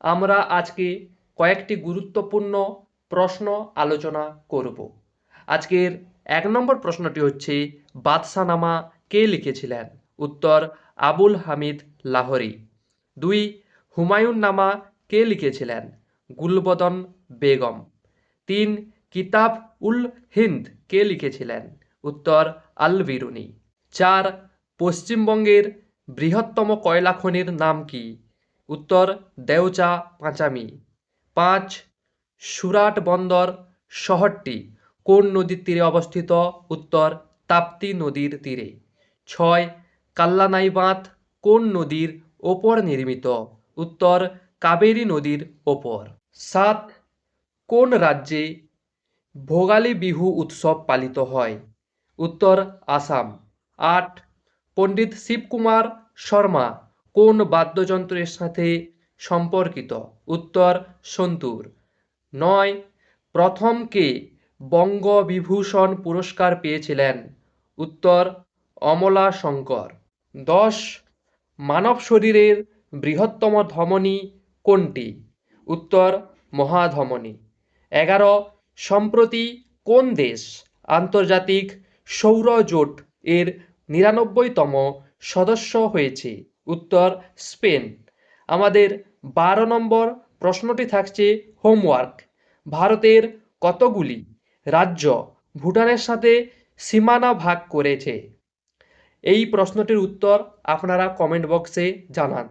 আমরা আজকে কয়েকটি গুরুত্বপূর্ণ প্রশ্ন আলোচনা করব। আজকের এক নম্বর প্রশ্নটি হচ্ছে, বাদশানামা কে লিখেছিলেন? উত্তর, আবুল হামিদ লাহোরি। দুই হুমায়ুন নামা কে লিখেছিলেন? গুলবদন বেগম। তিন, কিতাব উল হিন্দ কে লিখেছিলেন? উত্তর আল বিরুনি চার, পশ্চিমবঙ্গের বৃহত্তম কয়লা খনির নাম কি? উত্তর দেওচা পাঁচামি। পাঁচ, সুরাট বন্দর শহরটি কোন নদীর তীরে অবস্থিত? উত্তর, তাপ্তি নদীর তীরে। ছয় কাল্লানাই বাঁধ কোন নদীর ওপর নির্মিত? উত্তর, কাবেরী নদীর ওপর। সাত, কোন রাজ্যে ভোগালী বিহু উৎসব পালিত হয়? উত্তর, আসাম। আট, পণ্ডিত শিবকুমার শর্মা কোন বাদ্যযন্ত্রের সাথে সম্পর্কিত? উত্তর, সন্তুর। নয়, প্রথম কে বঙ্গবিভূষণ পুরস্কার পেয়েছিলেন? উত্তর, অমলা শঙ্কর। দশ, মানব শরীরের বৃহত্তম ধমনী কোনটি? উত্তর, মহাধমনী। এগারো, সম্প্রতি কোন দেশ আন্তর্জাতিক সৌর জোট এর নিরানব্বইতম সদস্য হয়েছে? উত্তর স্পেন। আমাদের বারো নম্বর প্রশ্নটি থাকছে হোমওয়ার্ক। ভারতের কতগুলি রাজ্য ভুটানের সাথে সীমানা ভাগ করেছে? এই প্রশ্নটির উত্তর আপনারা কমেন্ট বক্সে জানান।